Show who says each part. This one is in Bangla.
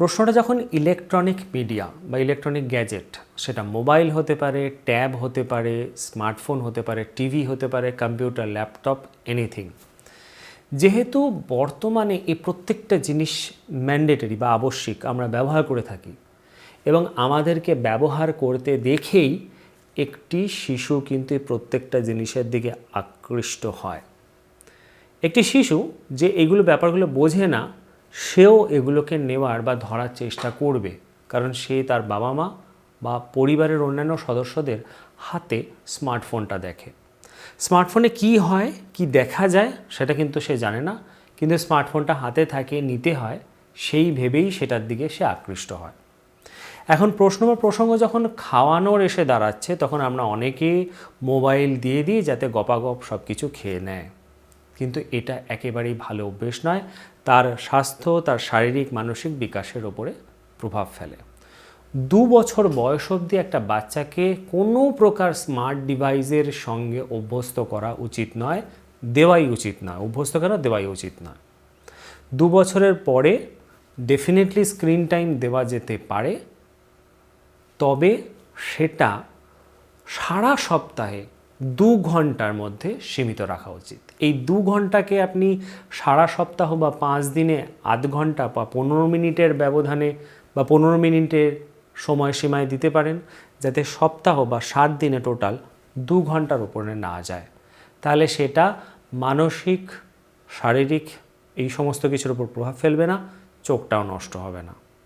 Speaker 1: প্রশ্নটা যখন ইলেকট্রনিক মিডিয়া বা ইলেকট্রনিক গ্যাজেট সেটা মোবাইল হতে পারে ট্যাব হতে পারে স্মার্টফোন হতে পারে টিভি হতে পারে কম্পিউটার ল্যাপটপ এনিথিং যেহেতু বর্তমানে এই প্রত্যেকটা জিনিস ম্যান্ডেটরি বা আবশ্যিক আমরা ব্যবহার করে থাকি এবং আমাদেরকে ব্যবহার করতে দেখেই একটি শিশু কিন্তু প্রত্যেকটা জিনিসের দিকে আকৃষ্ট হয়। একটি শিশু যে এগুলো ব্যাপারগুলো বোঝে না সেও এগুলোকে নেওয়ার বা ধরার চেষ্টা করবে। কারণ সে তার বাবা মা বা পরিবারের অন্যান্য সদস্যদের হাতে স্মার্টফোনটা দেখে। স্মার্টফোনে কি হয়, কি দেখা যায়, সেটা কিন্তু সে জানে না। কিন্তু স্মার্টফোনটা হাতে থাকে, নিতে হয়, সেই ভেবেই সেটার দিকে সে আকৃষ্ট হয়। এখন প্রশ্ন বা প্রসঙ্গ যখন খাওয়ানোর এসে দাঁড়াচ্ছে, তখন আমরা অনেকেই মোবাইল দিয়ে দিই যাতে গপাগপ সব কিছু খেয়ে নেয়। কিন্তু এটা একেবারেই ভালো অভ্যেস নয়। তার স্বাস্থ্য, তার শারীরিক, মানসিক বিকাশের ওপরে প্রভাব ফেলে। দু বছর বয়স অবধি একটা বাচ্চাকে কোনো প্রকার স্মার্ট ডিভাইসের সঙ্গে অভ্যস্ত করা উচিত নয়, দেওয়াই উচিত নয়। অভ্যস্ত করা দেওয়াই উচিত নয়। দু বছরের পরে ডেফিনেটলি স্ক্রিন টাইম দেওয়া যেতে পারে, তবে সেটা সারা সপ্তাহে দু ঘণ্টার মধ্যে সীমিত রাখা উচিত। এই দু ঘন্টাকে আপনি সারা সপ্তাহ বা পাঁচ দিনে আধ ঘণ্টা বা পনেরো মিনিটের ব্যবধানে বা পনেরো মিনিটের সময়সীমায় দিতে পারেন, যাতে সপ্তাহ বা সাত দিনে টোটাল দু ঘণ্টার উপরে না যায়। তাহলে সেটা মানসিক, শারীরিক এই সমস্ত কিছুর উপর প্রভাব ফেলবে না, চোখটাও নষ্ট হবে না।